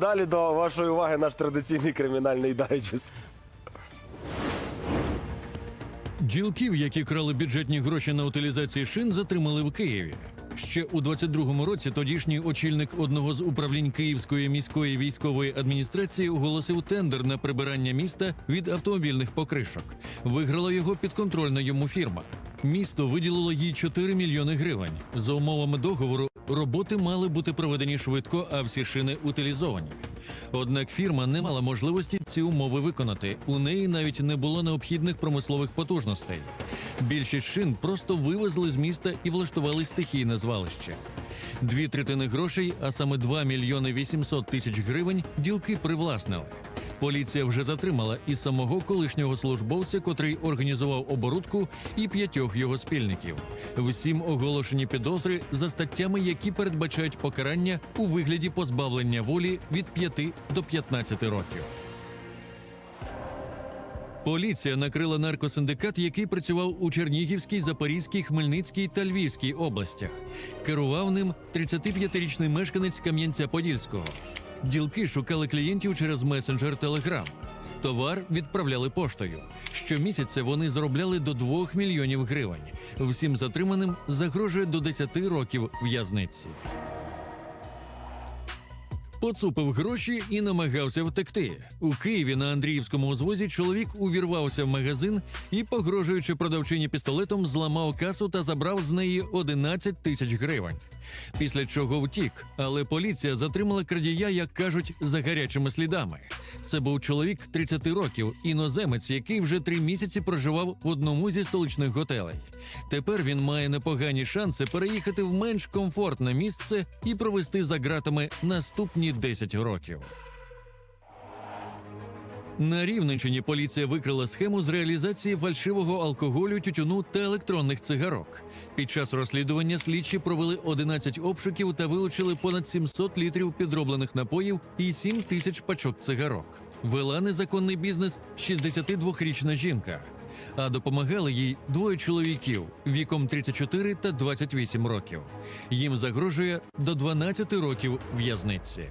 Далі до вашої уваги наш традиційний кримінальний дайджест. Ділків, які крали бюджетні гроші на утилізації шин, затримали в Києві. Ще у 22-му році тодішній очільник одного з управлінь Київської міської військової адміністрації оголосив тендер на прибирання міста від автомобільних покришок. Виграла його підконтрольна йому фірма. Місто виділило їй 4 мільйони гривень. За умовами договору роботи мали бути проведені швидко, а всі шини утилізовані. Однак фірма не мала можливості ці умови виконати. У неї навіть не було необхідних промислових потужностей. Більшість шин просто вивезли з міста і влаштували стихійне звалище. Дві третини грошей, а саме 2 мільйони 800 тисяч гривень, ділки привласнили. Поліція вже затримала і самого колишнього службовця, котрий організував оборудку, і п'ятьох його спільників. Всім оголошені підозри за статтями, які передбачають покарання у вигляді позбавлення волі від 5 до 15 років. Поліція накрила наркосиндикат, який працював у Чернігівській, Запорізькій, Хмельницькій та Львівській областях. Керував ним 35-річний мешканець Кам'янця-Подільського. Ділки шукали клієнтів через месенджер Телеграм. Товар відправляли поштою. Щомісяця вони заробляли до 2 мільйонів гривень. Всім затриманим загрожує до 10 років в'язниці. Поцупив гроші і намагався втекти. У Києві на Андріївському узвозі чоловік увірвався в магазин і, погрожуючи продавчині пістолетом, зламав касу та забрав з неї 11 тисяч гривень. Після чого втік, але поліція затримала крадія, як кажуть, за гарячими слідами. Це був чоловік 30 років, іноземець, який вже три місяці проживав в одному зі столичних готелей. Тепер він має непогані шанси переїхати в менш комфортне місце і провести за ґратами наступні 10 років. На Рівненщині поліція викрила схему з реалізації фальшивого алкоголю, тютюну та електронних цигарок. Під час розслідування слідчі провели 11 обшуків та вилучили понад 700 літрів підроблених напоїв і 7 тисяч пачок цигарок. Вела незаконний бізнес 62-річна жінка. А допомагали їй двоє чоловіків віком 34 та 28 років. Їм загрожує до 12 років в'язниці.